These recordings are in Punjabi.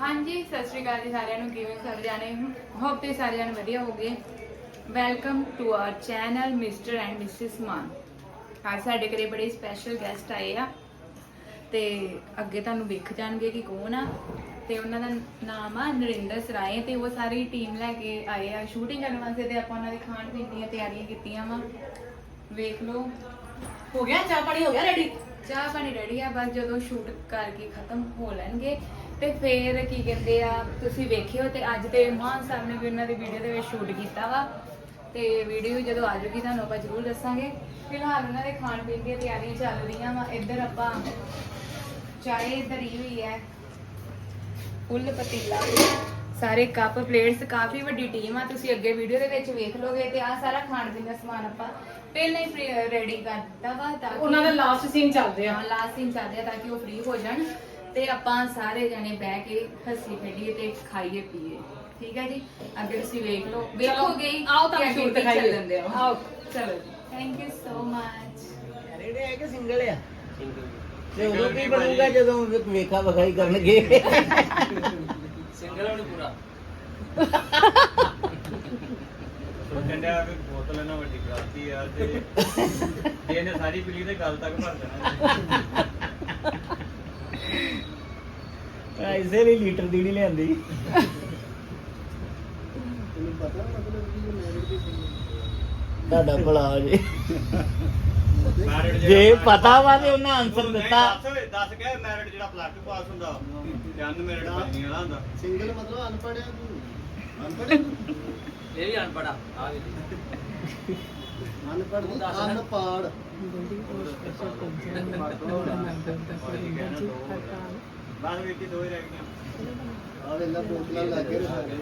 ਹਾਂਜੀ ਸਤਿ ਸ਼੍ਰੀ ਅਕਾਲ ਜੀ ਸਾਰਿਆਂ ਨੂੰ। ਕਿਵੇਂ ਸਾਰੇ ਜਾਣੇ? ਹੋਪ ਤੇ ਸਾਰੇ ਜਾਣੇ ਵਧੀਆ ਹੋਗੇ welcome to our channel Mr and Mrs Mann ਅੱਜ ਸਾਡੇ ਘਰੇ ਬੜੇ ਸਪੈਸ਼ਲ ਗੈਸਟ ਆਏ ਆ। ਤੇ ਅੱਗੇ ਤੁਹਾਨੂੰ ਵੇਖ ਜਾਣਗੇ ਕਿ ਕੌਣ ਆ। ਤੇ ਉਹਨਾਂ ਦਾ ਨਾਮ ਆ ਨਰਿੰਦਰ ਸਰਾਏ ਤੇ ਉਹ ਸਾਰੀ ਟੀਮ ਲੈ ਕੇ ਆਏ ਆ। ਸ਼ੂਟਿੰਗ ਕਰਨ ਵਾਸਤੇ ਤੇ ਆਪਾਂ ਉਹਨਾਂ ਦੇ ਖਾਣ ਪੀਣ ਦੀਆਂ ਤਿਆਰੀਆਂ ਕੀਤੀਆਂ ਵਾ। ਵੇਖ ਲਓ। ਹੋ ਗਿਆ? ਚਾਹ ਪਾਣੀ ਹੋ ਗਿਆ ਰੈਡੀ ਚਾਹ ਪਾਣੀ ਰੈਡੀ ਆ ਬਸ ਜਦੋਂ ਸ਼ੂਟ ਕਰਕੇ ਖਤਮ ਹੋ ਲੈਣਗੇ ਤੇ ਫੇਰ ਕੀ ਕਹਿੰਦੇ ਆ ਤੁਸੀਂ ਵੇਖਿਓ ਤੇ ਅੱਜ ਤੇ ਮਾਨ ਸਾਹਿਬ ਨੇ ਵੀ ਉਹਨਾਂ ਦੀ ਵੀਡੀਓ ਦੇ ਵਿੱਚ ਸ਼ੂਟ ਕੀਤਾ ਵਾ। ਤੇ ਵੀਡੀਓ ਜਦੋਂ ਆ ਜਾਊਗੀ ਤੁਹਾਨੂੰ ਆਪਾਂ ਜ਼ਰੂਰ ਦੱਸਾਂਗੇ। ਫਿਲਹਾਲ ਉਹਨਾਂ ਦੇ ਖਾਣ ਪੀਣ ਦੀਆਂ ਤਿਆਰੀਆਂ ਚੱਲ ਰਹੀਆਂ ਵਾ। ਇੱਧਰ ਆਪਾਂ ਚਾਹ ਧਰੀ ਹੋਈ ਹੈ। ਫੁੱਲ ਪਤੀਲਾ। ਸਾਰੇ ਕੱਪ ਪਲੇਟਸ ਕਾਫੀ ਵੱਡੀ ਟੀਮ ਆ। ਤੁਸੀਂ ਅੱਗੇ ਵੀਡੀਓ ਦੇ ਵਿੱਚ ਵੇਖ ਲੋਗੇ ਤੇ ਆ ਸਾਰਾ ਖਾਣ ਪੀਣ ਦਾ ਸਮਾਨ ਆਪਾਂ ਪਹਿਲਾਂ ਹੀ ਰੈਡੀ ਕਰ ਦਿੱਤਾ ਵਾ ਤਾਂ ਉਹਨਾਂ ਦਾ ਲਾਸਟ ਸੀਨ ਚੱਲਦੇ ਆ। ਲਾਸਟ ਸੀਨ ਚੱਲਦੇ ਆ ਤਾਂ ਕਿ ਉਹ ਫ੍ਰੀ ਹੋ ਜਾਣ। ਤੇ ਆਪਾਂ ਸਾਰੇ ਜਣੇ ਬਹਿ ਕੇ ਹੱਸੀ ਖੇਡੀਏ ਤੇ ਖਾਈਏ ਪੀਏ। ਠੀਕ ਹੈ ਜੀ? ਅੱਗੇ ਤੁਸੀਂ ਵੇਖ ਲਓ। ਵੇਖੋਗੇ ਹੀ ਆਓ ਤਾਂ ਕਿ ਅੱਗੇ shoot ਕੀ ਦਿਖਾਈਏ। ਚੱਲਣ ਦਿਆ। ਆਓ। ਚਲੋ ਜੀ। Thank you so much married ਹੈ ਕਿ ਸਿੰਗਲ ਆ। ਤੇ ਉਦੋਂ ਕੀ ਬਣੂਗਾ ਜਦੋਂ ਵੇਖਾ ਵਖਾਈ ਕਰਨਗੇ? ਸਿੰਗਲ ਹੋਣੀ ਪੂਰਾ। ਕੰਡਿਆ ਵੀ ਬੋਤਲ ਇਹਨਾਂ ਵੱਡੀ ਕਰਾਤੀ ਆ ਤੇ ਜੇ ਇਹਨੇ ਸਾਰੀ ਪੀਲੀ ਤੇ ਗੱਲ ਤੱਕ ਭਰ ਦੇਣਾ। ਐਸੇ ਲਈ ਲੀਟਰ ਦੀ ਨਹੀਂ ਲਿਆਂਦੀ। ਤੁਹਾਡਾ ਭਲਾ ਜੀ। ਮੈਰਿਡ ਜੇ ਪਤਾ ਵਾ ਤੇ ਉਹਨਾਂ ਆਨਸਰ ਦਿੱਤਾ। ਦੱਸ ਕੇ ਮੈਰਿਡ ਜਿਹੜਾ ਪਲੱਸ 2 ਪਾਸ ਹੁੰਦਾ ਤੇ ਅਨਮੈਰਿਡ ਪਤਨੀ ਵਾਲਾ ਹੁੰਦਾ ਸਿੰਗਲ ਮਤਲਬ ਅਨਪੜ੍ਹ ਆ ਤੂੰ ਅਨਪੜ੍ਹ ਇਹ ਵੀ ਅਨਪੜਾ ਆ। ਵੀ ਅਨਪੜ੍ਹ ਨਹੀਂ ਨਾ। ਅਨਪਾੜ ਬਾਅਦ ਵਿੱਚ ਹੀ ਦੋ ਹੀ ਰਹਿ ਗਈਆਂ। ਆ ਵੇਲਾ ਬੋਤਲਾਂ ਲੱਗੇ ਰਹੇ ਸਾਰੇ।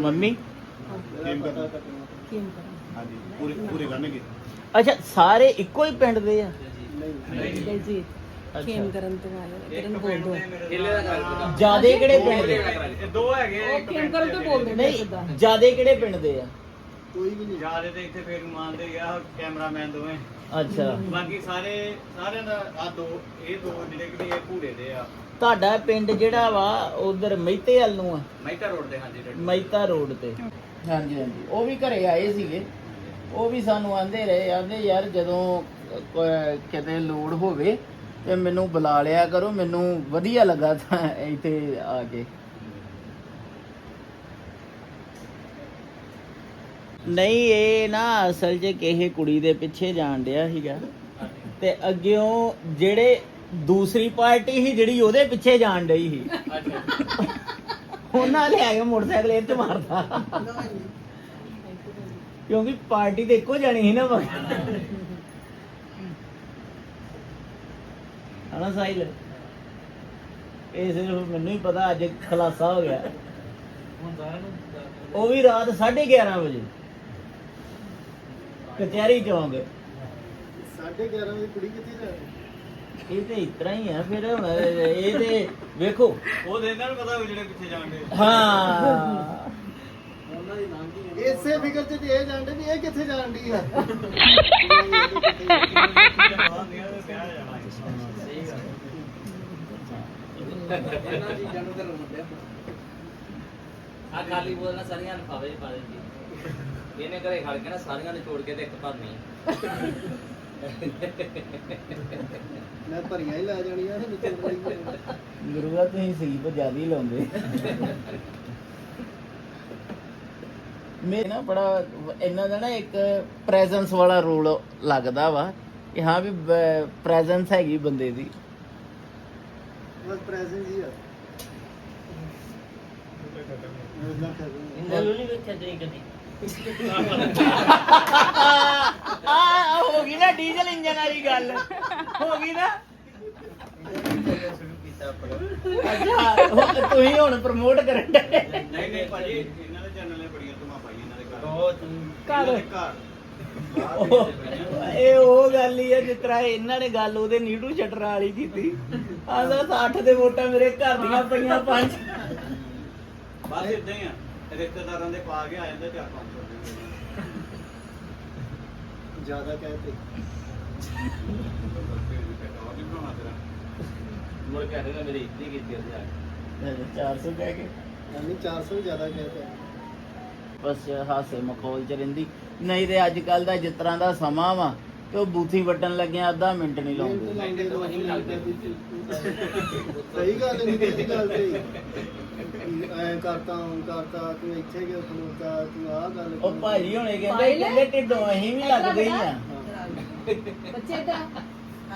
ਮੰਮੀ? ਗੇਮ ਕਰਦਾ ਹਾਂਜੀ ਪੂਰੇ ਪੂਰੇ ਕਰਨਗੇ। ਅੱਛਾ ਸਾਰੇ ਇੱਕੋ ਹੀ ਪਿੰਡ ਦੇ ਆ? ਨਹੀਂ। ਖੇਮ ਕਰਨ ਤੋਂ ਆਏ ਕਰਨ ਬੋਲ ਦੋ। ਜਿਆਦੇ ਕਿਹੜੇ ਪਿੰਡ ਦੇ? ਇਹ ਦੋ ਹੈਗੇ ਉਹ ਇੱਕ ਖੇਮ ਕਰਨ ਤੋਂ। ਬੋਲਦੇ ਨਹੀਂ ਜਿਆਦੇ ਕਿਹੜੇ ਪਿੰਡ ਦੇ ਆ? ਕੋਈ ਵੀ ਨਹੀਂ। ਜਿਆਦੇ ਤੇ ਇੱਥੇ ਫੇਰ ਮੰਨਦੇ ਗਿਆ ਕੈਮਰਾਮੈਨ ਦੋਵੇਂ। ਅੱਛਾ। ਬਾਕੀ ਸਾਰੇ ਸਾਰਿਆਂ ਦਾ ਆ ਦੋ ਇਹ ਦੋ ਜਿਹੜੇ ਕਿ ਇਹ ਭੂੜੇ ਦੇ ਆ। ਤੁਹਾਡਾ ਪਿੰਡ ਜਿਹੜਾ ਵਾ ਉਧਰ ਮਹਿਤੇ ਵੱਲ ਨੂੰ ਆ? ਮਹਿਤਾ ਰੋਡ ਦੇ ਹਾਂਜੀ। ਮਹਿਤਾ ਰੋਡ ਤੇ। ਹਾਂਜੀ ਹਾਂਜੀ। ਉਹ ਵੀ ਘਰੇ ਆਏ ਸੀਗੇ। ਉਹ ਵੀ ਸਾਨੂੰ ਆਂਦੇ ਰਹੇ ਆਂਦੇ ਯਾਰ ਜਦੋਂ ਕਿਤੇ ਲੋੜ ਹੋਵੇ ਤੇ ਮੈਨੂੰ ਬੁਲਾ ਲਿਆ ਕਰੋ ਮੈਨੂੰ ਵਧੀਆ ਲੱਗਾ ਤਾਂ ਇੱਥੇ ਆ ਕੇ। ਨਹੀਂ, ਇਹ ਨਾ ਅਸਲ 'ਚ ਕਿਸੇ ਕੁੜੀ ਦੇ ਪਿੱਛੇ ਜਾਣ ਡਿਆ ਸੀਗਾ। ਤੇ ਅੱਗਿਓਂ ਜਿਹੜੇ ਦੂਸਰੀ ਪਾਰਟੀ ਸੀ, ਜਿਹੜੀ ਉਹਦੇ ਪਿੱਛੇ ਜਾਣ ਡਈ ਸੀ। ਉਹਨਾਂ ਲੈ ਕੇ ਮੋਟਰਸਾਈਕਲ ਇਹ ਤੇ ਮਾਰਦਾ ਕਿਉਂਕਿ ਪਾਰਟੀ ਤੇ ਇੱਕੋ ਜਾਣੀ ਸੀ ਨਾ ਮਗਰ। ਹਨਾ ਸਾਹਿਲ? ਇਹ ਸਿਰਫ ਮੈਨੂੰ ਹੀ ਪਤਾ, ਅੱਜ ਖਲਾਸਾ ਹੋ ਗਿਆ। ਉਹ ਵੀ ਰਾਤ 11:30 ਵਜੇ। ਕਚਹਿਰੀ ਚੌਂਕ 11:30 ਵਜੇ ਕੁੜੀ ਕਿੱਥੇ ਜਾ ਰਹੀ? ਇਹ ਤੇ ਇਤਰਾ ਹੀ ਆ ਫਿਰ ਇਹ ਤੇ ਵੇਖੋ। ਉਹ ਦੇ ਇਹਨਾਂ ਨੂੰ ਪਤਾ ਹੋਊ ਜਿਹੜੇ ਪਿੱਛੇ ਜਾਣਦੇ ਹਾਂ। ਇਸੇ ਫਿਕਰ ਚ ਤੇ ਇਹ ਜਾਣਦੇ ਵੀ ਇਹ ਕਿੱਥੇ ਜਾਣ ਦੀ ਆ। ਇਹਨਾਂ ਆ ਖਾਲੀ ਬੋਲ ਨਾ ਸਾਰੀਆਂ ਲਫਾਵੇ ਚ ਪਾ ਦਿੰਦੀ। ਇਹਨੇ ਘਰੇ ਖੜ ਕੇ ਨਾ ਸਾਰੀਆਂ ਨੇ ਛੋੜ ਕੇ ਤੇ ਇੱਕ ਭਰਨੀ ਮੈਂ ਭਰੀਆਂ ਹੀ ਲੈ ਜਾਣੀਆਂ ਨਿਚੋੜ ਲਈ ਗੁਰੂਆ ਤੁਸੀਂ ਸਲੀਪ ਜ਼ਿਆਦਾ ਹੀ ਲਾਉਂਦੇ। ਮੈਂ ਨਾ ਬੜਾ ਇਹਨਾਂ ਦਾ ਨਾ ਇੱਕ ਪ੍ਰੈਜ਼ੈਂਸ ਵਾਲਾ ਰੋਲ ਲੱਗਦਾ ਵਾ ਕਿ ਹਾਂ ਵੀ ਪ੍ਰੈਜ਼ੈਂਸ ਹੈਗੀ ਬੰਦੇ ਦੀ। ਬਸ ਪ੍ਰੈਜ਼ੈਂਟ ਹੀ ਆ। ਨਹੀਂ। ਵੇਖਿਆ ਤੇਰੀ ਕਦੀ। ਆ ਹੋ ਗਈ ਨਾ ਡੀਜ਼ਲ ਇੰਜਨ ਵਾਲੀ ਗੱਲ। ਹੋ ਗਈ ਨਾ। ਅੱਛਾ ਹੁਣ ਤੁਸੀਂ ਹੁਣ ਪ੍ਰਮੋਟ ਕਰਨ ਦੇ। ਨਹੀਂ ਨਹੀਂ ਭਾਜੀ ਇਹਨਾਂ ਦੇ ਚੈਨਲ ਨੇ ਬੜੀਆਂ ਧੁਮਾ ਪਾਈ ਇਹਨਾਂ ਦੇ ਘਰ। ਬਹੁਤ ਘਰ। ਘਰ। ਇਹ ਉਹ ਗੱਲ ਹੀ ਹੈ ਜਿਸ ਤਰ੍ਹਾਂ ਇਹਨਾਂ ਨੇ ਗੱਲ ਉਹਦੇ ਨੀਡੂ ਛਟਰ ਵਾਲੀ ਕੀਤੀ। ਆਂਦਾ 60 ਦੇ ਵੋਟਾਂ ਮੇਰੇ ਘਰ ਦੀਆਂ ਪਈਆਂ ਪੰਜ। ਬਸ ਇਦਾਂ ਹੀ ਆ। ਰਿਸ਼ਤੇਦਾਰਾਂ ਦੇ ਪਾ ਕੇ ਆ ਜਾਂਦੇ ਚਾਰ ਪੰਜ ਸੌ ਜ਼ਿਆਦਾ ਕਹਿ ਤੇ। ਰੁਪਏ। ਉਹ ਵੀ ਬਣਾਉਣਾ ਤੇਰਾ ਮੁੜ ਕੇ ਆਨੇ ਮੇਰੀ ਇੱਜ਼ਤ ਕੀਤੀ ਉਹਦੇ ਆ ਕੇ। 400 ਕਹਿ ਕੇ। ਨਹੀਂ 400 ਜ਼ਿਆਦਾ ਕਹਿੰਦੇ ਬਸ ਹਾਸੇ ਮਖੌਲ ਚ ਰਹਿੰਦੀ। ਨਹੀਂ ਤੇ ਅੱਜ ਕੱਲ ਦਾ ਜਿਸ ਤਰ੍ਹਾਂ ਦਾ ਸਮਾਂ ਵਾ ਤੇ ਉਹ ਬੂਥੀ ਵੱਟਣ ਲੱਗਿਆ ਅੱਧਾ ਮਿੰਟ ਨਹੀਂ ਲਾਉਂਦੇ। ਸਹੀ ਗੱਲ ਨਹੀਂ ਸਹੀ ਗੱਲ ਸਹੀ ਐ ਕਰਤਾ ਹੁਣ ਕਰਤਾ ਤੂੰ ਇੱਥੇ ਕਿਉਂ ਖਲੋਤਾ ਤੂੰ ਆਹ ਗੱਲ ਉਹ ਭਾਜੀ ਹੁਣੇ ਕਹਿੰਦੇ ਕਹਿੰਦੇ ਢਿੱਡੋਂ ਅਸੀਂ ਵੀ ਲੱਗਦੇ ਹੀ ਆ ਬੱਚੇ ਦਾ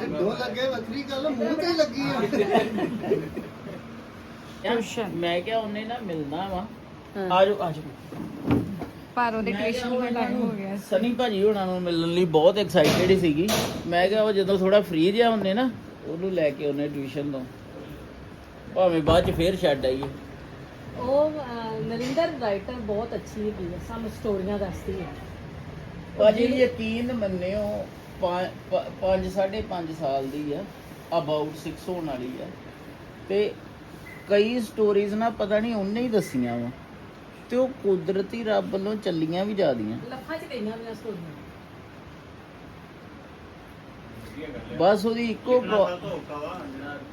ਢਿੱਡੋਂ ਲੱਗੇ ਵੱਖਰੀ ਗੱਲ ਮੂੰਹ ਤੇ ਲੱਗੀ ਆ। ਮੈਂ ਕਿਹਾ ਉਹਨੇ ਨਾ ਮਿਲਣਾ ਵਾ। ਆਜੋ ਆਜੋ। ਪਰ ਉਹਦੇ ਟਿਊਸ਼ਨ ਦਾ ਟਾਈਮ ਹੋ ਗਿਆ ਸਨੀ ਭਾਜੀ ਹੋਣਾ ਨੂੰ ਮਿਲਣ ਲਈ ਬਹੁਤ ਐਕਸਾਈਟਡ ਹੀ ਸੀਗੀ। ਮੈਂ ਕਿਹਾ ਉਹ ਜਦੋਂ ਥੋੜਾ ਫ੍ਰੀ ਜਿਹਾ ਹੁੰਦੇ ਨਾ ਉਹਨੂੰ ਲੈ ਕੇ ਉਹਨੇ ਟਿਊਸ਼ਨ ਤੋਂ। ਭਾਵੇਂ ਬਾਅਦ ਚ ਫੇਰ ਛੱਡ ਆਈਏ। ਉਹ ਅਹ, ਨਰਿੰਦਰ ਰਾਈਟਰ ਬਹੁਤ ਅੱਛੀ ਹੈਗੀ ਹੈ ਸਮ ਸਟੋਰੀਆਂ ਦੱਸਦੀ ਹੈ ਭਾਜੀ ਯਕੀਨ ਮੰਨਿਓ 5 5.5 ਸਾਲ ਦੀ ਆ ਅਬਾਊਟ 6 ਹੋਣ ਵਾਲੀ ਆ। ਤੇ ਕਈ ਸਟੋਰੀਜ਼ ਨਾ ਪਤਾ ਨਹੀਂ ਉਹਨੇ ਹੀ ਦਸੀਆਂ ਵਾ। ਤੇ ਉਹ ਕੁਦਰਤੀ ਰੱਬ ਵੱਲੋਂ ਚੱਲੀਆਂ ਵੀ ਜਾਂਦੀਆਂ। ਲੱਖਾਂ ਚ ਗਈਆਂ ਮੇਰੀਆਂ ਸਟੋਰੀਆਂ। ਬਸ ਉਹਦੀ ਇੱਕੋ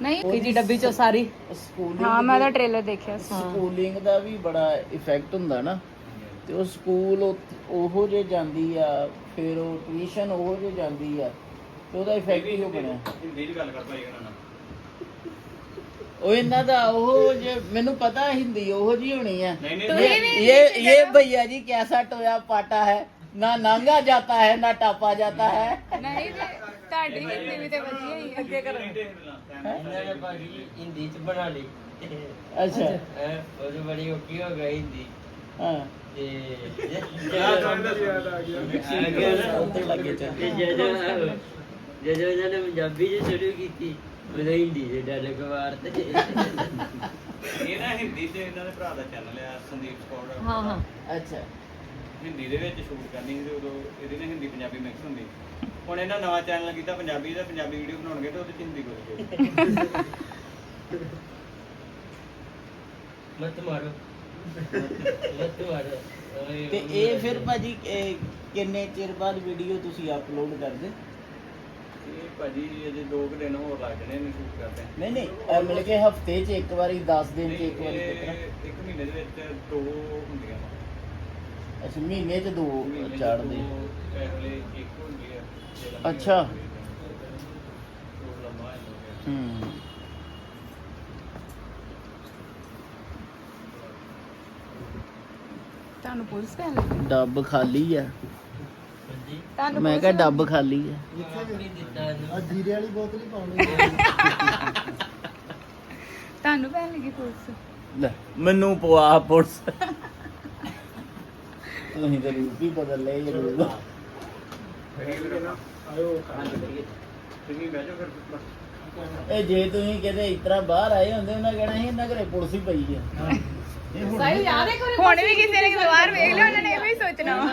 ਨਹੀਂ ਜੀ ਡੱਬੀ ਚੋਂ ਸਾਰੀ। ਸਕੂਲਿੰਗ ਹਾਂ ਮੈਂ ਉਹਦਾ ਟ੍ਰੇਲਰ ਦੇਖਿਆ ਸੀ। ਸਕੂਲਿੰਗ ਦਾ ਵੀ ਬੜਾ ਇਫੈਕਟ ਹੁੰਦਾ ਨਾ। ਤੇ ਉਹ ਸਕੂਲ ਉਹ- ਉਹੋ ਜੇ ਜਾਂਦੀ ਆ ਫਿਰ ਉਹ ਟਿਊਸ਼ਨ ਉਹੋ ਜੇ ਜਾਂਦੀ ਆ ਤੇ ਉਹਦਾ ਇਫੈਕਟ ਹੀ ਉਹ ਬਣਿਆ। ਹਿੰਦੀ ਚ ਗੱਲ ਕਰ ਭਾਈ ਇਹਨਾਂ ਨਾਲ। ਉਹ ਇਹਨਾਂ ਦਾ ਉਹ ਜੇ ਮੈਨੂੰ ਪਤਾ ਹੈ ਹਿੰਦੀ ਉਹੋ ਜੀ ਹੋਣੀ ਹੈ ਨਹੀਂ ਤੁਸੀਂ ਨਹੀਂ ਵੀ ये ये भैया जी कैसा टोया पाटा है ना नांगा जाता है ना टापा जाता है ਨਹੀਂ ਤੇ ਤੁਹਾਡੀ ਹਿੰਦੀ ਵੀ ਤੇ ਵਧੀਆ ਹੀ ਹੈ ਅੱਗੇ ਕਰੋ ਇਹਨਾਂ ਨੇ ਭਾਜੀ ਹਿੰਦੀ ਚ ਬਣਾ ਲਈ अच्छा ਹੈ ਉਹ ਜੋ ਬੜੀ ਔਖੀ ਹੋ ਗਈ ਹਿੰਦੀ हाँ ਤੇ ਯਾਦ ਆ ਗਿਆ ਯਾਦ ਆ ਗਿਆ ਉੱਤੇ ਲੱਗੇ ਚੱਲ ਤੇ ਜਦੋਂ ਜਦੋਂ ਇਹਨਾਂ ਨੇ ਪੰਜਾਬੀ ਚ ਸ਼ੁਰੂ ਕੀਤੀ ਮੇਰਾ ਹਿੰਦੀ ਦੇ ਡਾਇਲੌਗ ਮਾਰਦੇ ਇਹ ਹਿੰਦੀ ਚ ਇਹਨਾਂ ਦੇ ਭਰਾ ਦਾ ਚੈਨਲ ਆ ਸੰਦੀਪ ਸਕੌਟ ਹਾਂ ਹਾਂ। ਅੱਛਾ। ਹਿੰਦੀ ਦੇ ਵਿੱਚ ਸ਼ੂਟ ਕਰਨੀ ਸੀ ਉਦੋਂ ਇਹਦੇ ਨਾਲ ਹਿੰਦੀ ਪੰਜਾਬੀ ਮਿਕਸ ਹੁੰਦੀ। ਹੁਣ ਇਹਨਾਂ ਨਵਾਂ ਚੈਨਲ ਕੀਤਾ ਪੰਜਾਬੀ ਦਾ ਪੰਜਾਬੀ ਵੀਡੀਓ ਬਣਾਉਣਗੇ ਤੇ ਉਹਦੇ ਚ ਹਿੰਦੀ ਬੋਲਣਗੇ ਮਤ ਮਾਰੋ। ਮਤ ਮਾਰੋ। ਤੇ ਇਹ ਫਿਰ ਭਾਜੀ ਕਿੰਨੇ ਚਿਰ ਬਾਅਦ ਵੀਡੀਓ ਤੁਸੀਂ ਅਪਲੋਡ ਕਰਦੇ? ਇਹ ਭਾਜੀ ਅਜੇ 2 ਦਿਨ ਹੋਰ ਲੱਗ ਜਾਣੇ ਇਹਨੂੰ ਸ਼ੂਟ ਕਰਦੇ। ਨਹੀਂ ਨਹੀਂ ਮਿਲ ਕੇ ਹਫ਼ਤੇ 'ਚ ਇੱਕ ਵਾਰੀ 10 ਦਿਨ 'ਚ ਇੱਕ ਵਾਰੀ ਕਿਸ ਤਰ੍ਹਾਂ ਇੱਕ ਮਹੀਨੇ ਦੇ ਵਿੱਚ ਦੋ ਹੁੰਦੀਆਂ ਵਾ ਅੱਛਾ ਮਹੀਨੇ 'ਚ ਦੋ ਮਹੀਨੇ 'ਚ ਚੜਦੇ ਦੋ, ਪਹਿਲੇ ਇੱਕ ਹੁੰਦੀ ਆ ਜੇ ਲੰਬੀ ਅੱਛਾ। ਹੁੰਦੀ ਆ। ਉਹ ਲੰਮਾ ਹੋ ਗਿਆ। ਹੂੰ। ਤੁਹਾਨੂੰ ਪੁਲਿਸ ਲੱਗੀ? ਡੱਬ ਖਾਲੀ ਆ। ਤੁਹਾਨੂੰ ਮੈਂ ਕਿਹਾ ਡੱਬ ਖਾਲੀ ਆ। ਨਹੀਂ ਦਿੱਤਾ ਆ ਇਹਨੂੰ ਜੀਰੇ ਵਾਲੀ ਬੋਤਲ ਹੀ ਪਾਉਣੀ ਤੁਹਾਨੂੰ ਪੈਣ ਲੱਗੀ ਪੁਲਿਸ। ਲੈ ਮੈਨੂੰ ਪਵਾ ਪੁਲਿਸ। ਤੁਸੀਂ ਤਾਂ ਰੂਪ ਹੀ ਬਦਲ ਲਏ ਜਰੂਰ ਆਇਓ ਤੁਸੀਂ ਬਹਿ ਜਾਓ ਫਿਰ ਇਹ ਜੇ ਤੁਸੀਂ ਕਿਤੇ ਇਸ ਤਰ੍ਹਾਂ ਬਾਹਰ ਆਏ ਹੁੰਦੇ ਉਹਨਾਂ ਕਹਿਣਾ ਸੀ ਇਹਨਾਂ ਘਰੇ ਪੁਲਿਸ ਹੀ ਪਈ ਆ। ਇਹ ਹੁਣ ਸਾਈ ਯਾਦ ਹੈ ਕੋਈ ਹੁਣ ਵੀ ਕਿਸੇ ਨੇ ਦੁਆਰ ਵੇਖ ਲਿਆ ਉਹਨਾਂ ਨੇ ਇਹ ਵੀ ਸੋਚਣਾ ਵਾ।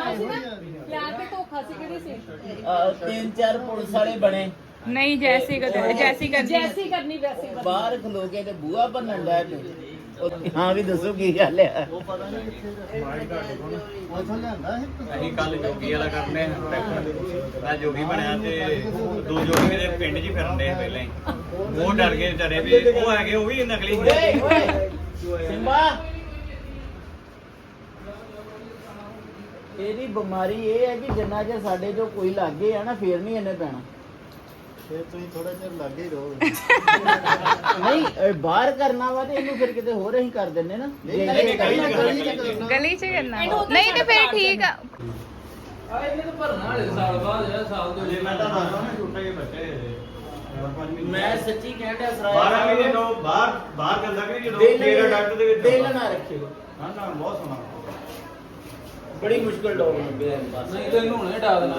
ਯਾਰ ਤੇ ਧੋਖਾ ਸੀ ਕਿਹੜੀ ਸੀ? ਆਹ, ਤਿੰਨ ਚਾਰ ਪੁਲਿਸ ਵਾਲੇ ਬਣੇ। ਨਹੀਂ ਜੈਸੀ ਕਦੇ ਜੈਸੀ ਕਰਦੀ ਜੈਸੀ ਕਰਨੀ ਵੈਸੀ ਕਰਨੀ। ਬਾਹਰ ਖਲੋ ਕੇ ਤੇ ਬੂਹਾ ਭੰਨਣ ਲੱਗ ਪਏ। ਉਹ ਹਾਂ ਵੀ ਦੱਸੋ ਕੀ ਗੱਲ ਆ। ਉਹ ਪਤਾ ਨਹੀਂ ਕਿੱਥੇ ਉਥੋਂ ਲਿਆਂਦਾ ਸੀ ਅਸੀਂ ਕੱਲ ਜੋਗੀ ਵਾਲਾ ਕਰਨੇ ਮੈਂ ਜੋਗੀ ਬਣਿਆ ਤੇ ਦੋ ਜੋਗੀ ਮੇਰੇ ਪਿੰਡ 'ਚ ਹੀ ਫਿਰਨ ਦੇ ਪਹਿਲਾਂ ਹੀ। ਉਹ ਡਰ ਗਏ ਵਿਚਾਰੇ ਵੀ। ਉਹ ਹੈਗੇ ਉਹ ਵੀ ਨਕਲੀ ਓਏ ਸੀ ਓਏ ਸਿੰਬਾ। ਇਹਦੀ ਬਿਮਾਰੀ ਇਹ ਹੈ ਕਿ ਜਿੰਨਾ ਜੇ ਸਾਡੇ ਜੋ ਕੋਈ ਲੱਗੇ ਆ ਨਾ ਫੇਰ ਨਹੀਂ ਇਹਨੇ ਪੈਣਾ। ਫਿਰ ਤੁਸੀਂ ਥੋੜਾ ਜਿਹਾ ਲੱਗੇ ਹੀ ਰਹੋ ਨਹੀਂ ਇਹ ਬਾਹਰ ਕਰਨਾ ਵਾ ਤੇ ਇਹਨੂੰ ਫਿਰ ਕਿਤੇ ਹੋਰ ਅਸੀਂ ਕਰ ਦਿੰਨੇ ਨਾ। ਨਹੀਂ, ਇਹ ਗਲੀ ਚ ਗਲੀ ਚ ਕਰਨਾ। ਗਲੀ 'ਚ ਕਰਨਾ ਨਹੀਂ ਤੇ ਫਿਰ ਠੀਕ ਆ। ਆ ਇਹਨੇ ਤਾਂ ਭਰਨਾ ਵਾਲੇ ਸਾਲ ਬਾਅਦ ਜਿਹੜਾ ਸਾਲ ਤੋਂ ਜੇ ਮੈਂ ਤਾਂ ਦੱਸਦਾ ਨਾ ਛੋਟੇ ਜਿਹੇ ਬੱਚੇ ਚਾਰ ਪੰਜ ਮਹੀਨੇ ਮੈਂ ਸੱਚੀ ਕਹਿਣ ਡਿਆ ਸਰਾਇਆ 12 ਮਹੀਨੇ ਤੋਂ ਬਾਹਰ ਬਾਹਰ ਜਾਂਦਾ ਕਿ ਜਦੋਂ ਦਿਲ ਮੇਰਾ ਡਾਕਟਰ ਦੇ ਵਿੱਚ ਦਿਲ ਨਾ ਰੱਖਿਓ। ਹਾਂ ਨਾ ਬਹੁਤ ਸੋਹਣਾ। ਬੜੀ ਮੁਸ਼ਕਲ ਡੌਗ ਲੱਭਿਆ ਇਹਨੂੰ ਬਸ ਨਹੀਂ ਤਾਂ ਇਹਨੂੰ ਹੁਣੇ ਡਾ ਦੇਣਾ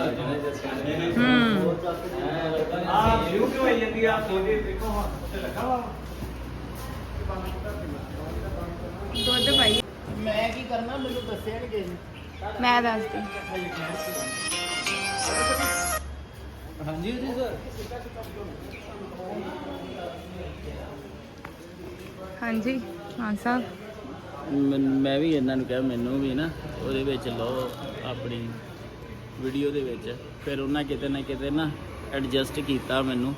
ਹੂੰ ਆ ਲਿਓ ਕਿਉਂ ਆਈ ਜਾਂਦੀ ਆ ਸੋਦੇ ਦੇਖੋ ਹਾਂ ਉੱਤੇ ਲੱਗਾ ਵਾ ਦੁੱਧ ਪਾਈ ਮੈਂ ਕੀ ਕਰਨਾ ਮੈਨੂੰ ਦੱਸਿਆ ਨਹੀਂ ਕਿਸੇ ਨੇ ਮੈਂ ਦੱਸਦੀ ਹਾਂਜੀ ਜੀ ਸਰ ਹਾਂਜੀ ਹਾਂ ਸਾਹਿਬ ਮੈਂ ਵੀ ਇਹਨਾਂ ਨੂੰ ਕਿਹਾ ਮੈਨੂੰ ਵੀ ਨਾ ਉਹਦੇ ਵਿੱਚ ਲਓ ਆਪਣੀ ਵੀਡੀਓ ਦੇ ਵਿੱਚ। ਫਿਰ ਉਹਨਾਂ ਕਿਤੇ ਨਾ ਕਿਤੇ ਨਾ ਐਡਜਸਟ ਕੀਤਾ ਮੈਨੂੰ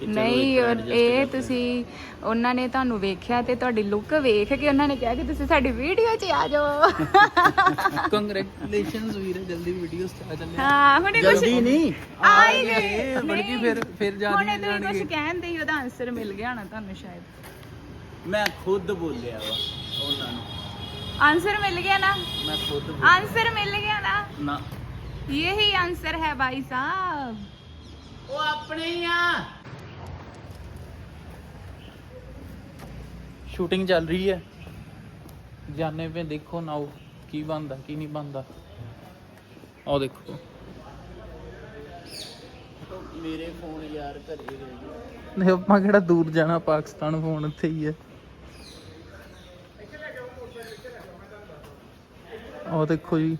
ਕਿ ਚਲੋ ਨਹੀਂ ਇੱਕ adjust ਇਹ ਕਰਦੇ ਤੁਸੀਂ ਉਹਨਾਂ ਨੇ ਤੁਹਾਨੂੰ ਵੇਖਿਆ ਤੇ ਤੁਹਾਡੀ ਲੁੱਕ ਵੇਖ ਕੇ ਉਹਨਾਂ ਨੇ ਕਿਹਾ ਕਿ ਤੁਸੀਂ ਸਾਡੀ ਵੀਡੀਓ 'ਚ ਆ ਜਾਓ। ਕੰਗ੍ਰੈਚੁਲੇਸ਼ਨਸ ਵੀਰੇ ਜਲਦੀ ਵੀਡੀਓਸ ਤੇ ਆ ਚੱਲੇ ਹਾਂ ਹੁਣੇ ਕੁਝ ਜਲਦੀ ਨਹੀਂ? ਆ ਹੀ ਗਏ, ਬਲਕਿ ਫਿਰ- ਫਿਰ ਜਾ ਹੁਣੇ ਨਹੀਂ ਤੁਸੀਂ ਕੁਝ ਕਹਿੰਦੇ ਹੀ ਉਹਦਾ ਆਨਸਰ ਮਿਲ ਗਿਆ ਹੋਣਾ ਤੁਹਾਨੂੰ ਸ਼ਾਇਦ। ਮੈਂ ਖੁਦ ਬੋਲਿਆ ਵਾ ਉਹਨਾਂ ਨੂੰ। ਆਨਸਰ ਮਿਲ ਗਿਆ ਨਾ? ਮੈਂ ਖੁਦ ਆਨਸਰ ਮਿਲ ਗਿਆ ਨਾ? ਨਾ। ਯਹੀ ਆਨਸਰ ਹੈ ਭਾਈ ਸਾਹਿਬ। ਉਹ ਆਪਣੇ ਹੀ ਆ। ਸ਼ੂਟਿੰਗ ਚੱਲ ਰਹੀ ਹੈ। ਜਾਣੇ ਪਏ ਦੇਖੋ ਨਾਓ ਕੀ ਬੰਦਾ ਕੀ ਨਹੀਂ ਬੰਦਾ ਆਹ ਦੇਖੋ। ਮੇਰੇ ਫੋਨ ਯਾਰ ਘਰੇ ਰਹਿ ਗਿਆ ਨਹੀਂ ਆਪਾਂ ਕਿਹੜਾ ਦੂਰ ਜਾਣਾ? ਪਾਕਿਸਤਾਨ ਫੋਨ ਉੱਥੇ ਹੀ ਹੈ। ਆਓ ਦੇਖੋ ਜੀ।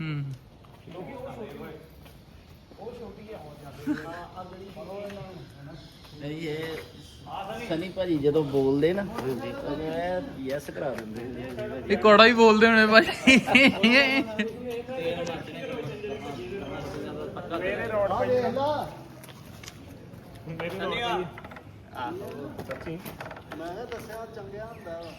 ਹੂੰ। ਨਹੀਂ ਇਹ ਸਨੀ ਭਾਜੀ ਜਦੋਂ ਬੋਲਦੇ ਨਾ ਉਹ ਯੈਸ ਕਰਾ ਦਿੰਦੇ ਇਹ ਕੋੜਾ ਹੀ ਬੋਲਦੇ ਹੋਣੇ ਭਾਈ। ਆ ਵੇਖ ਲਾ ਮੈਂ ਕਿਹਾ ਦੱਸਿਆ ਚੰਗਿਆ ਹੁੰਦਾ ਵਾ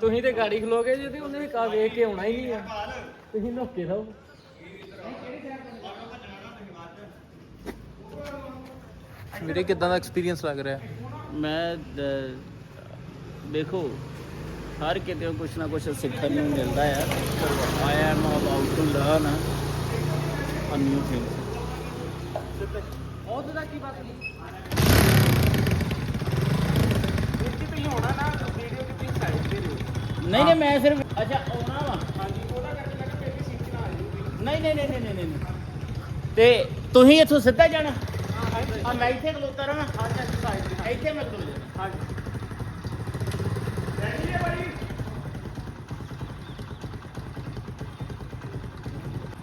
ਤੁਸੀਂ ਤੇ ਗਾੜੀ ਖਲੋਗੇ ਜੇ ਤੇ ਉਹਨੇ ਵੀ ਕਾ ਵੇਖ ਕੇ ਆਉਣਾ ਹੀ ਨਹੀਂ ਆ। ਤੁਸੀਂ ਨੋਕੇ ਰਹੋ। ਵੀਰੇ ਕਿਦਾਂ ਦਾ ਐਕਸਪੀਰੀਅੰਸ ਲੱਗ ਰਿਹਾ? ਮੈਂ ਦ- ਦੇਖੋ ਹਰ ਕਿਤੇ ਕੁਛ ਨਾ ਕੁਛ ਸਿੱਖਣ ਨੂੰ ਮਿਲਦਾ ਆ। I am about to learn a new thing ਉਹਦੇ ਦਾ ਕੀ ਬਾਤ ਨਹੀਂ ਨਹੀਂ ਨਹੀਂ ਮੈਂ ਸਿਰਫ ਅੱਛਾ ਆਉਣਾ ਵਾ। ਹਾਂਜੀ ਉਹਦਾ ਕਰਕੇ ਲੱਗਾ ਮੇਰੀ ਸੀਟ ਨਾ ਨਹੀਂ ਨਹੀਂ ਨਹੀਂ ਨਹੀਂ ਨਹੀਂ ਨਹੀਂ। ਤੇ ਤੁਸੀਂ ਇੱਥੋਂ ਸਿੱਧਾ ਜਾਣਾ? ਆ ਮੈਂ ਇੱਥੇ ਖਲੋਤਾ ਰਹਾਂ। ਹਾਂਜੀ ਸਾਈਡ ਇੱਥੇ ਮੈਂ ਖਲੋ ਜਾਣਾ ਹਾਂਜੀ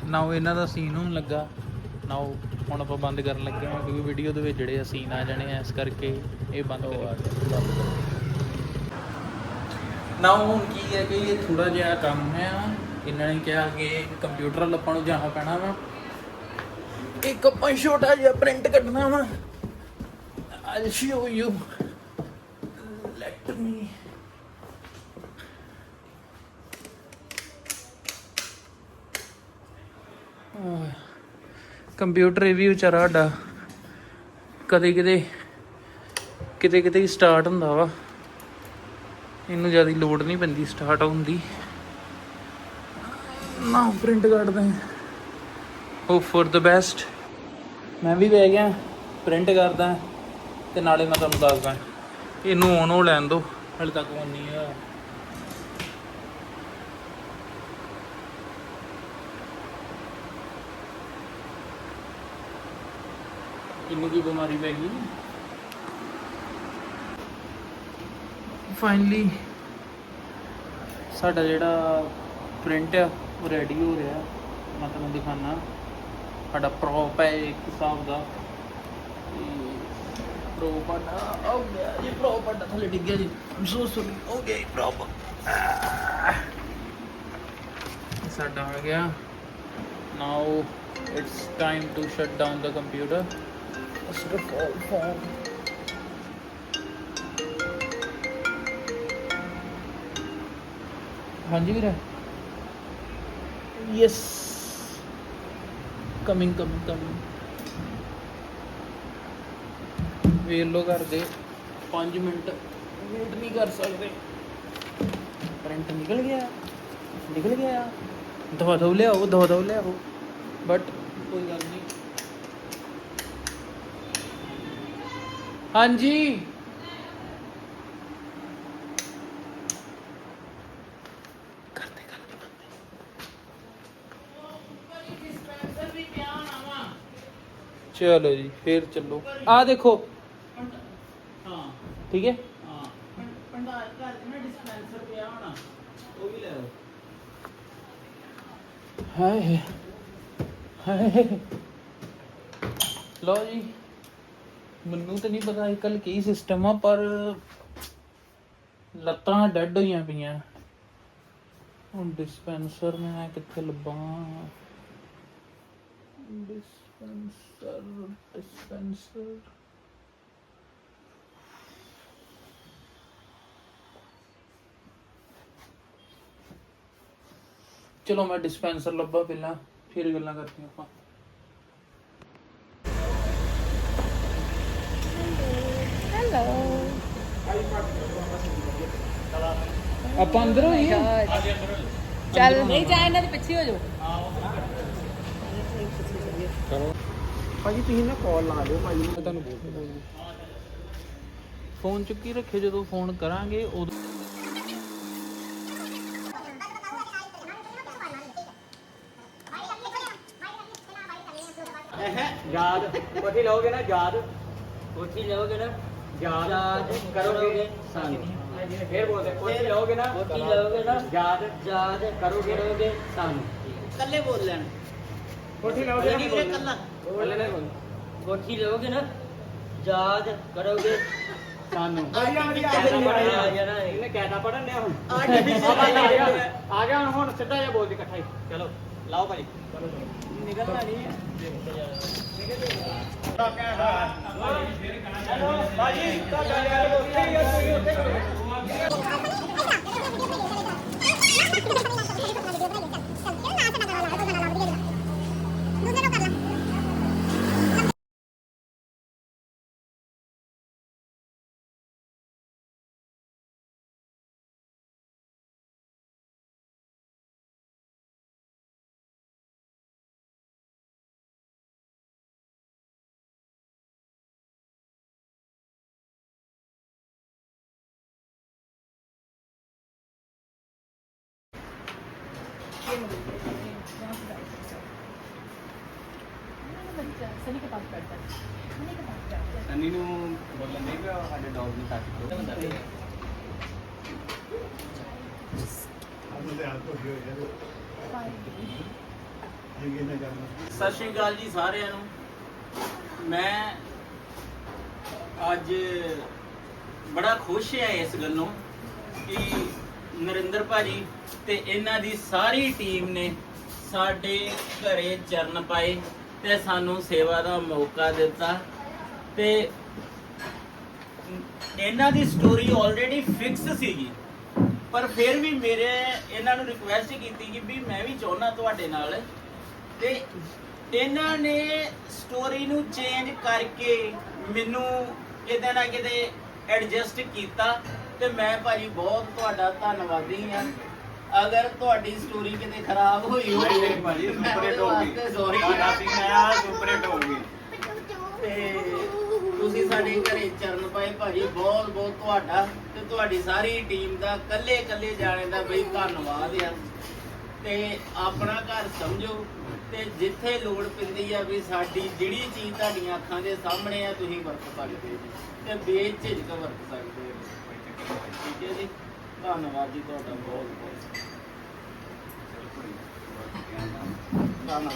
ਨਾ ਉਹ ਇਹਨਾਂ ਦਾ ਸੀਨ ਹੋਣ ਲੱਗਾ ਨਾ ਉਹ ਹੁਣ ਆਪਾਂ ਬੰਦ ਕਰਨ ਲੱਗੇ ਹਾਂ ਕਿਉਂਕਿ ਵੀਡੀਓ ਦੇ ਵਿੱਚ ਜਿਹੜੇ ਆ ਸੀਨ ਆ ਜਾਣੇ ਆ ਇਸ ਕਰਕੇ ਇਹ ਬੰਦ ਕਰੀਏ ਨਾ ਹੁਣ ਕੀ ਹੈ ਕਿ ਇਹ ਥੋੜਾ ਜਿਹਾ ਕੰਮ ਹੈ ਇਹਨਾਂ ਨੇ ਕਿਹਾ ਕਿ ਕੰਪਿਊਟਰ ਵੱਲ ਆਪਾਂ ਨੂੰ ਜਾਣਾ ਪੈਣਾ ਵਾ। ਇੱਕ ਆਪਾਂ ਛੋਟਾ ਜਿਹਾ ਪ੍ਰਿੰਟ ਕੱਢਣਾ ਵਾ। I'll show you let me computer ਇਹ ਵੀ ਵਿਚਾਰਾ ਸਾਡਾ ਕਦੇ ਕਿਤੇ ਕਿਤੇ ਕਿਤੇ ਹੀ ਸਟਾਰਟ ਹੁੰਦਾ ਵਾ। ਇਹਨੂੰ ਜ਼ਿਆਦਾ ਲੋਡ ਨਹੀਂ ਪੈਂਦੀ ਸਟਾਰਟ ਹੋਣ ਦੀ। ਨਾ ਪ੍ਰਿੰਟ ਕੱਢਦੇ ਹਾਂ ਹੋਪ ਫॉर द ਬੈਸਟ ਮੈਂ ਵੀ ਬਹਿ ਗਿਆ ਪ੍ਰਿੰਟ ਕਰਦਾ, ਤੇ ਨਾਲੇ ਮੈਂ ਤੁਹਾਨੂੰ ਦੱਸਦਾ। ਇਹਨੂੰ ਔਨ ਹੋ ਲੈਣ ਦੋ, ਹਲੇ ਤੱਕ ਔਨ ਨਹੀਂ ਆ ਇਹਨੂੰ ਕੀ ਬਿਮਾਰੀ ਪੈ ਗਈ? ਫਾਈਨਲੀ ਸਾਡਾ ਜਿਹੜਾ ਪ੍ਰਿੰਟ ਆ ਉਹ ਰੈਡੀ ਹੋ ਰਿਹਾ। ਮੈਂ ਤੁਹਾਨੂੰ ਦਿਖਾਣਾ ਸਾਡਾ ਪ੍ਰੋਪ ਹੈ ਇੱਕ ਹਿਸਾਬ ਦਾ। ਪ੍ਰੋਪ ਆ ਹੋ ਗਿਆ ਜੀ ਪ੍ਰੋਪ ਆ ਥੱਲੇ ਡਿੱਗ ਗਿਆ ਜੀ। ਆਮ ਸੋ ਸੌਰੀ ਹੋ ਗਿਆ ਪ੍ਰੋਪ ਸਾਡਾ ਆ ਗਿਆ। Now it's time to shut down the computer ਸਿਰਫ ਫੋਨ ਹਾਂਜੀ ਵੀਰੇ। ਯੈਸ ਕਮਿੰਗ ਕਮਿੰਗ ਕਮਿੰਗ ਵੇਖ ਲੋ ਕਰਦੇ 5 ਮਿੰਟ ਵੇਟ ਨਹੀਂ ਕਰ ਸਕਦੇ। ਕਰੰਟ ਨਿਕਲ ਗਿਆ। ਨਿਕਲ ਗਿਆ। ਦਵਾ ਦੋ ਲਿਆਓ, ਦਵਾ ਦੋ ਲਿਆਓ। ਬਟ ਕੋਈ ਗੱਲ ਨਹੀਂ। ਹਾਂਜੀ ਕਰਦੇ ਕਰਦੇ ਚਲੋ ਜੀ ਫੇਰ ਚੱਲੋ ਆ ਦੇਖੋ ਹਾਂ ਠੀਕ ਹੈ ਹਾਂ ਭੰਡਾਰ ਘਰ ਚ ਨਾ ਡਿਸਪੈਂਸਰ ਉਹ ਵੀ ਲੈ ਆਓ ਹਾਏ ਹਾਏ ਲੋ ਜੀ ਮੈਨੂੰ ਤਾਂ ਨਹੀਂ ਪਤਾ ਇਹ ਕੱਲ ਕੀ ਸਿਸਟਮ ਆ ਪਰ ਲੱਤਾਂ ਡੈਡ ਹੋਈਆਂ ਪਈਆਂ ਹੁਣ ਡਿਸਪੈਂਸਰ ਮੈਂ ਕਿੱਥੇ ਲੱਭਾਂ ਡਿਸਪੈਂਸਰ ਡਿਸਪੈਂਸਰ ਚਲੋ ਮੈਂ ਡਿਸਪੈਂਸਰ ਲੱਭਾ ਪਹਿਲਾਂ ਫਿਰ ਗੱਲਾਂ ਕਰਦੇ ਆਪਾਂ। ਹੈਲੋ ਆਪਾਂ ਅੰਦਰ ਹੋਈਏ ਚੱਲ ਨਹੀਂ ਜਾ ਇਹਨਾਂ ਦੇ ਪਿੱਛੇ ਹੋ ਜਾਓ। ਭਾਜੀ ਤੁਸੀਂ ਨਾ ਕਾਲ ਲਾ ਲਿਓ ਭਾਜੀ। ਮੈਂ ਤੁਹਾਨੂੰ ਬੋਲ ਫੋਨ ਚੁੱਕੀ ਰੱਖਿਓ ਜਦੋਂ ਫੋਨ ਕਰਾਂਗੇ ਉਦੋਂ ਯਾਦ ਕੋਠੀ ਲਓਗੇ ਨਾ ਯਾਦ? ਕੋਠੀ ਲਓਗੇ ਨਾ ਯਾਦ ਕਰੋਗੇ। ਸਾਨੂੰ ਫੇਰ ਬੋਲਦੇ ਕੋਠੀ ਲਓਗੇ ਨਾ ਕੋਠੀ ਲਓਗੇ ਨਾ ਯਾਦ ਯਾਦ ਕਰੋਗੇ ਰਹੋਗੇ ਸਾਨੂੰ। ਇਕੱਲੇ ਬੋਲ ਲੈਣ। ਕੋਠੀ ਲਓਗੇ ਨਾ ਵੀਰੇ ਕੱਲਾ ਕੋਠੀ ਲਓਗੇ ਨਾ ਯਾਦ ਕਰੋਗੇ ਸਾਨੂੰ ਵਧੀਆ, ਵਧੀਆ, ਕਹਿਣਾ ਵਧੀਆ। ਪੜ੍ਹਨਾ ਆ ਗਿਆ ਨਾ ਇਹਨੇ ਕਹਿਣਾ ਪੜਨ ਲਿਆ ਹੁਣ Artificial ਆ ਗਿਆ ਆ ਗਿਆ ਹੁਣ ਹੁਣ ਸਿੱਧਾ ਜਿਹਾ ਬੋਲ ਦੇ ਇਕੱਠਾ ਹੀ ਚਲੋ ਲਾਓ ਭਾਜੀ ਨਿਕਲਣਾ ਨਹੀਂ ਹੈ ਸੰਨੀ ਨੂੰ ਬੋਲਣ ਦੇ ਕਿ ਸਾਡੇ ਡੌਗ ਨੂੰ ਟੱਚ ਕਰੋ ਆਪਣੇ ਤੇ ਹੋ ਕਰਨਾ। ਸਤਿ ਸ਼੍ਰੀ ਅਕਾਲ ਜੀ ਸਾਰਿਆਂ ਨੂੰ। ਮੈਂ ਅੱਜ ਬੜਾ ਖੁਸ਼ ਹਾਂ ਇਸ ਗੱਲੋਂ ਕਿ ਨਰਿੰਦਰ ਭਾਜੀ ਤੇ ਇਹਨਾਂ ਦੀ ਸਾਰੀ ਟੀਮ ਨੇ ਸਾਡੇ ਘਰੇ ਚਰਨ ਪਾਏ। ਤੇ ਸਾਨੂੰ ਸੇਵਾ ਦਾ ਮੌਕਾ ਦਿੱਤਾ ਤੇ ਇਹਨਾਂ ਦੀ ਸਟੋਰੀ ਆਲਰੇਡੀ ਫਿਕਸ ਸੀਗੀ। ਪਰ ਫਿਰ ਵੀ ਮੇਰੇ ਇਹਨਾਂ ਨੂੰ ਰਿਕੁਐਸਟ ਕੀਤੀ ਕਿ ਵੀ ਮੈਂ ਵੀ ਚਾਹੁੰਦਾ ਤੁਹਾਡੇ ਨਾਲ ਤੇ ਇਹਨਾਂ ਨੇ ਸਟੋਰੀ ਨੂੰ ਚੇਂਜ ਕਰਕੇ ਮੈਨੂੰ ਕਿਤੇ ਨਾ ਕਿਤੇ ਐਡਜਸਟ ਕੀਤਾ ਤੇ ਮੈਂ ਭਾਜੀ ਬਹੁਤ ਤੁਹਾਡਾ ਧੰਨਵਾਦੀ ਹਾਂ। ਅਗਰ ਤੁਹਾਡੀ ਸਟੋਰੀ ਕਿਤੇ ਖਰਾਬ ਹੋਈ ਹੋਵੇ ਨਹੀਂ ਭਾਜੀ ਸੁਪਰ ਗਈ ਸੌਰੀ ਸਾਡਾ ਸੀ ਮੈਂ ਸੁਪਰ ਗਈ ਤੇ ਤੁਸੀਂ ਸਾਡੇ ਘਰੇ ਚਰਨ ਪਾਏ ਭਾਜੀ ਬਹੁਤ ਬਹੁਤ ਤੁਹਾਡਾ ਤੇ ਤੁਹਾਡੀ ਸਾਰੀ ਟੀਮ ਦਾ ਕੱਲੇ ਕੱਲੇ ਜਾਣੇ ਦਾ ਬਈ ਧੰਨਵਾਦ ਆ। ਤੇ ਆਪਣਾ ਘਰ ਸਮਝੋ ਤੇ ਜਿੱਥੇ ਲੋੜ ਪੈਂਦੀ ਆ ਵੀ ਸਾਡੀ ਜਿਹੜੀ ਚੀਜ਼ ਤੁਹਾਡੀਆਂ ਅੱਖਾਂ ਦੇ ਸਾਹਮਣੇ ਆ ਤੁਸੀਂ ਵਰਤ ਸਕਦੇ ਜੀ ਤੇ ਬੇਝਿਜਕ ਵਰਤ ਸਕਦੇ ਹੋ। ਠੀਕ ਹੈ ਜੀ? ਧੰਨਵਾਦ ਜੀ ਤੁਹਾਡਾ ਬਹੁਤ ਬਹੁਤ ਧੰਨਵਾਦ।